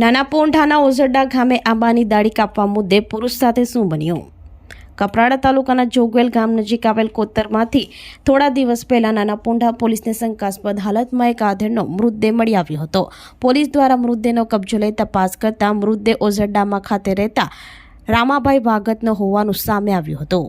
નાના પોંઢાના ઓઝરડા ગામે આંબાની દાડી કાપવા મુદ્દે પુરુષ સાથે શું બન્યું? કપરાડા તાલુકાના જોગવેલ ગામ નજીક આવેલ કોતરમાંથી થોડા દિવસ પહેલા નાના પોંઢા પોલીસને શંકાસ્પદ હાલતમાં એક આધેડનો મૃતદેહ મળી આવ્યો હતો. પોલીસ દ્વારા મૃતદેહનો કબજો લઈ તપાસ કરતા મૃતદેહ ઓઝરડામાં ખાતે રહેતા રામાભાઈ ભાગતનો હોવાનું સામે આવ્યું હતું.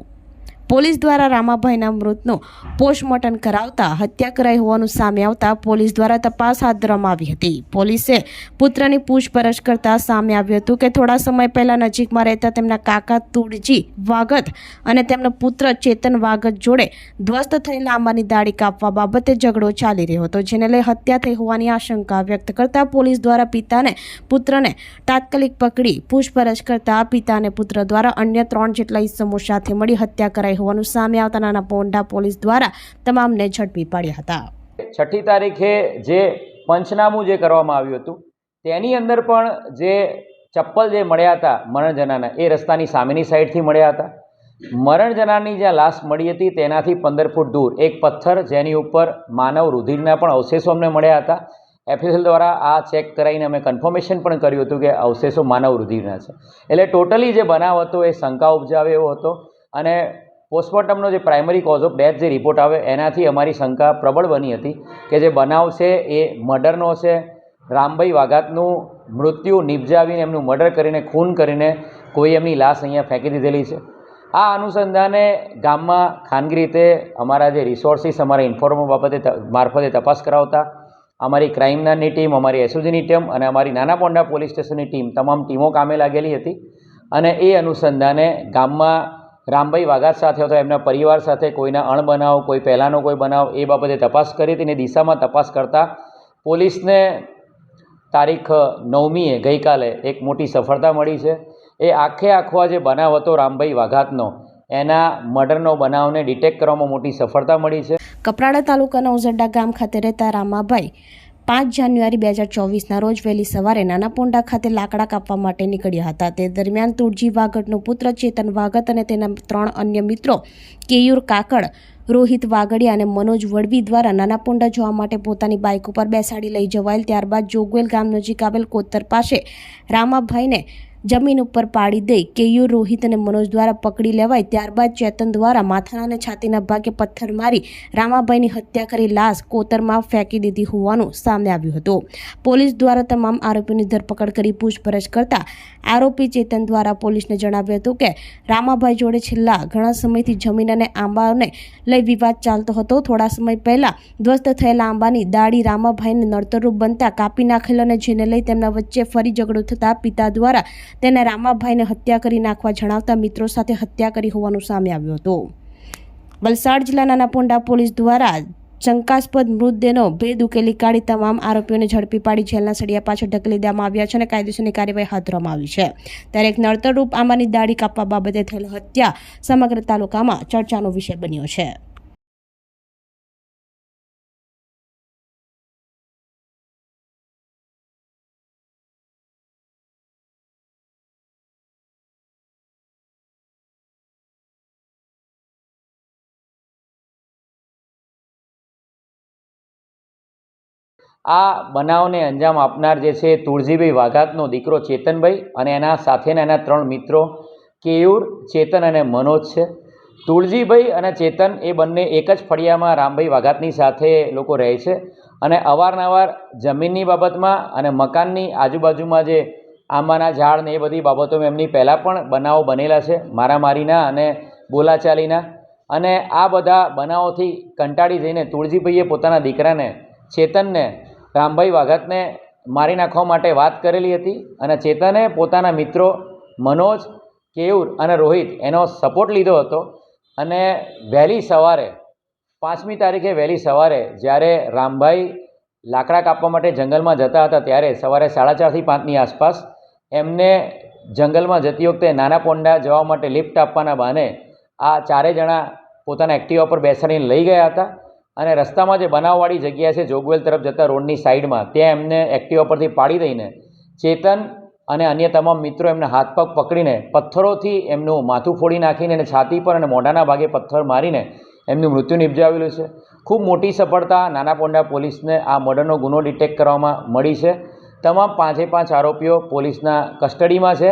પોલીસ દ્વારા રામાભાઈના મૃતનું પોસ્ટમોર્ટમ કરાવતા હત્યા કરાઈ હોવાનું સામે આવતા પોલીસ દ્વારા તપાસ હાથ ધરવામાં આવી હતી. પોલીસે પુત્રની પૂછપરછ કરતા સામે આવ્યું હતું કે થોડા સમય પહેલા નજીકમાં રહેતા તેમના કાકા તુળજી વાગત અને તેમનો પુત્ર ચેતન વાગત જોડે ધ્વસ્ત થયેલા આંબાની દાઢી કાપવા બાબતે ઝઘડો ચાલી રહ્યો હતો, જેને લઈ હત્યા થઈ હોવાની આશંકા વ્યક્ત કરતા પોલીસ દ્વારા પિતાને પુત્રને તાત્કાલિક પકડી પૂછપરછ કરતા પિતા અને પુત્ર દ્વારા અન્ય ત્રણ જેટલા ઇસમો સાથે મળી હત્યા કરાઈ હોવાનું સામે આવતા નાના પોંઢા પોલીસ દ્વારા તમામને ઝડપી પાડ્યા હતા. છઠ્ઠી તારીખે જે પંચનામું જે કરવામાં આવ્યું હતું, તેની અંદર પણ જે ચપ્પલ જે મળ્યા હતા મરણજનાના, એ રસ્તાની સામેની સાઈડથી મળ્યા હતા. મરણજનાની જ્યાં લાશ મળી હતી તેનાથી પંદર ફૂટ દૂર એક પથ્થર જેની ઉપર માનવ રુધિરના પણ અવશેષો અમને મળ્યા હતા. એફએસએલ દ્વારા આ ચેક કરાવીને અમે કન્ફર્મેશન પણ કર્યું હતું કે અવશેષો માનવ રુધિરના છે. એટલે ટોટલી જે બનાવ હતો એ શંકા ઉપજાવે એવો હતો અને પોસ્ટમોર્ટમનો જે પ્રાઇમરી કોઝ ઓફ ડેથ જે રિપોર્ટ આવે, એનાથી અમારી શંકા પ્રબળ બની હતી કે જે બનાવ છે એ મર્ડરનો છે. રામભાઈ વાઘાતનું મૃત્યુ નિપજાવીને એમનું મર્ડર કરીને, ખૂન કરીને કોઈ એમની લાશ અહીંયા ફેંકી દીધેલી છે. આ અનુસંધાને ગામમાં ખાનગી રીતે અમારા જે રિસોર્સિસ અમારા ઇન્ફોર્મર બાબતે મારફતે તપાસ કરાવતા, અમારી ક્રાઇમનાની ટીમ, અમારી એસઓજીની ટીમ અને અમારી નાના પોંડા પોલીસ સ્ટેશનની ટીમ, તમામ ટીમો કામે લાગેલી હતી. અને એ અનુસંધાને ગામમાં રામભાઈ વાઘાત સાથે અથવા એમના પરિવાર સાથે કોઈના અણબનાવ કોઈ પહેલાંનો કોઈ બનાવ, એ બાબતે તપાસ કરી હતી દિશામાં તપાસ કરતાં પોલીસને તારીખ નવમીએ ગઈકાલે એક મોટી સફળતા મળી છે. એ આખે આખો જે બનાવ હતો રામભાઈ વાઘાતનો, એના મર્ડરનો બનાવને ડિટેક્ટ કરવામાં મોટી સફળતા મળી છે. કપરાડા તાલુકાના ઉઝરડા ગામ ખાતે રહેતા રામાભાઈ પાંચ જાન્યુઆરી બે હજાર ચોવીસના રોજ વહેલી સવારે નાના પોંડા ખાતે લાકડા કાપવા માટે નીકળ્યા હતા. તે દરમિયાન તુળજી વાગડનો પુત્ર ચેતન વાગત અને તેના ત્રણ અન્ય મિત્રો કેયુર કાકડ, રોહિત વાગડિયા અને મનોજ વડવી દ્વારા નાના પોંડા જોવા માટે પોતાની બાઇક ઉપર બેસાડી લઈ જવાયેલ. ત્યારબાદ જોગવેલ ગામ નજીક આવેલ કોતર પાસે રામાભાઈને જમીન ઉપર પાડી દઈ કેયુર રોહિત અને મનોજ દ્વારા પકડી લેવાય. ત્યારબાદ ચેતન દ્વારા માથાના અને છાતીના ભાગે પથ્થર મારી રામાભાઈની હત્યા કરી લાશ કોતરમાં ફેંકી દીધી હોવાનું સામે આવ્યું હતું. પોલીસ દ્વારા તમામ આરોપીની ધરપકડ કરી પૂછપરછ કરતા આરોપી ચેતન દ્વારા પોલીસને જણાવ્યું હતું કે, રામાભાઈ જોડે છેલ્લા ઘણા સમયથી જમીન અને આંબાને લઈ વિવાદ ચાલતો હતો. થોડા સમય પહેલા ધ્વસ્ત થયેલા આંબાની દાડી રામાભાઈને નડતરરૂપ બનતા કાપી નાખેલ અને જેને લઈ તેમના વચ્ચે ફરી ઝઘડો થતા પિતા દ્વારા તેને રામાભાઈને હત્યા કરી નાખવા જણાવતા મિત્રો સાથે હત્યા કરી હોવાનું સામે આવ્યું હતું. વલસાડ જિલ્લાના નાપોંડા પોલીસ દ્વારા શંકાસ્પદ મૃતદેહનો ભેદ ઉકેલી કાઢી તમામ આરોપીઓને ઝડપી પાડી જેલના સળિયા પાછળ ઢકલી દેવામાં આવ્યા છે અને કાયદેસરની કાર્યવાહી હાથ ધરવામાં આવી છે. ત્યારે એક નડતરરૂપ આંબાની દાઢી કાપવા બાબતે થયેલ હત્યા સમગ્ર તાલુકામાં ચર્ચાનો વિષય બન્યો છે. આ બનાવને અંજામ આપનાર જે છે તુળજીભાઈ વાઘાતનો દીકરો ચેતનભાઈ અને એના સાથેના એના ત્રણ મિત્રો કેયુર, ચેતન અને મનોજ છે. તુળજીભાઈ અને ચેતન એ બંને એક જ ફળિયામાં રામભાઈ વાઘાતની સાથે લોકો રહે છે અને અવારનવાર જમીનની બાબતમાં અને મકાનની આજુબાજુમાં જે આંબાના ઝાડ ને એ બધી બાબતોમાં એમની પહેલાં પણ બનાવો બનેલા છે, મારામારીના અને બોલાચાલીના. અને આ બધા બનાવોથી કંટાળી જઈને તુળજીભાઈએ પોતાના દીકરાને, ચેતનને રામભાઈ વાઘાતને મારી નાખવા માટે વાત કરેલી હતી અને ચેતને પોતાના મિત્રો મનોજ, કેયુર અને રોહિત એનો સપોર્ટ લીધો હતો. અને વહેલી સવારે, પાંચમી તારીખે વહેલી સવારે જ્યારે રામભાઈ લાકડા કાપવા માટે જંગલમાં જતા હતા ત્યારે સવારે સાડા ચારથી પાંચની આસપાસ એમને જંગલમાં જતી વખતે નાના પોંડા જવા માટે લિફ્ટ આપવાના બહાને આ ચારે જણા પોતાના એક્ટિવા પર બેસાડીને લઈ ગયા હતા. અને રસ્તામાં જે બનાવવાળી જગ્યા છે, જોગવેલ તરફ જતા રોડની સાઈડમાં, ત્યાં એમને એક્ટિવા પરથી પાડી દઈને ચેતન અને અન્ય તમામ મિત્રો એમના હાથ પગ પકડીને પથ્થરોથી એમનું માથું ફોડી નાખીને અને છાતી પર અને મોઢાના ભાગે પથ્થર મારીને એમનું મૃત્યુ નિપજાવેલું છે. ખૂબ મોટી સફળતા નાના પોંડા પોલીસને આ મર્ડરનો ગુનો ડિટેક્ટ કરવામાં મળી છે. તમામ પાંચે પાંચ આરોપીઓ પોલીસના કસ્ટડીમાં છે.